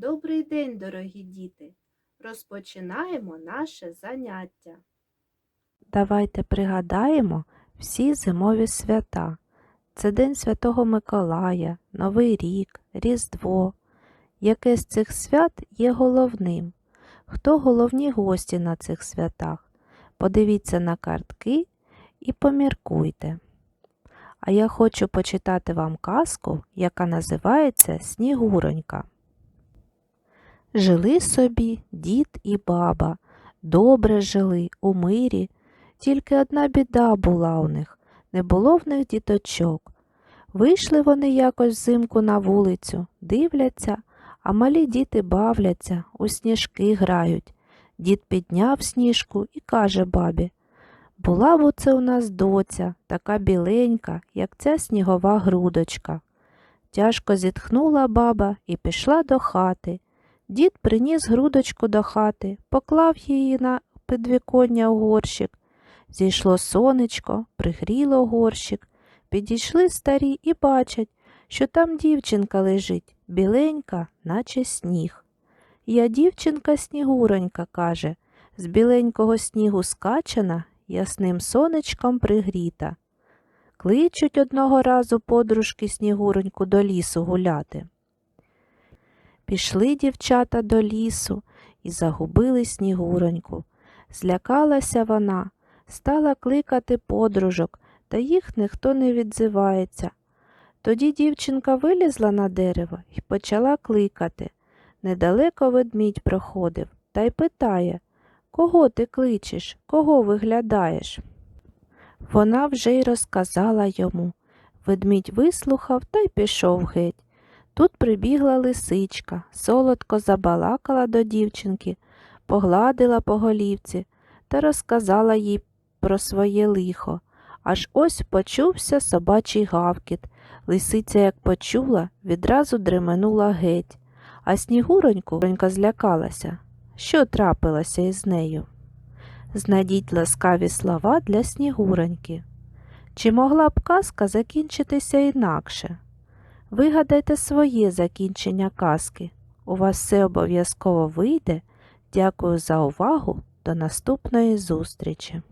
Добрий день, дорогі діти! Розпочинаємо наше заняття. Давайте пригадаємо всі зимові свята. Це День Святого Миколая, Новий рік, Різдво. Яке з цих свят є головним? Хто головні гості на цих святах? Подивіться на картки і поміркуйте. А я хочу почитати вам казку, яка називається Снігуронька. Жили собі дід і баба, добре жили у мирі, тільки одна біда була у них, не було в них діточок. Вийшли вони якось взимку на вулицю, дивляться, а малі діти бавляться, у сніжки грають. Дід підняв сніжку і каже бабі Була б оце у нас доця, така біленька, як ця снігова грудочка. Тяжко зітхнула баба і пішла до хати. Дід приніс грудочку до хати, поклав її на підвіконня у горщик. Зійшло сонечко, пригріло горщик. Підійшли старі і бачать, що там дівчинка лежить, біленька, наче сніг. Я дівчинка снігуронька, каже, з біленького снігу скачана, ясним сонечком пригріта. Кличуть одного разу подружки снігуроньку до лісу гуляти. Пішли дівчата до лісу і загубили снігуроньку. Злякалася вона, стала кликати подружок, та їх ніхто не відзивається. Тоді дівчинка вилізла на дерево і почала кликати. Недалеко ведмідь проходив та й питає Кого ти кличеш, кого виглядаєш? Вона вже й розказала йому. Ведмідь вислухав та й пішов геть. Тут прибігла лисичка, солодко забалакала до дівчинки, погладила по голівці та розказала їй про своє лихо. Аж ось почувся собачий гавкіт. Лисиця, як почула, відразу дременула геть, а снігуроньку злякалася. Що трапилося із нею? Знайдіть ласкаві слова для снігуроньки. Чи могла б казка закінчитися інакше? Вигадайте своє закінчення казки. У вас все обов'язково вийде. Дякую за увагу. До наступної зустрічі!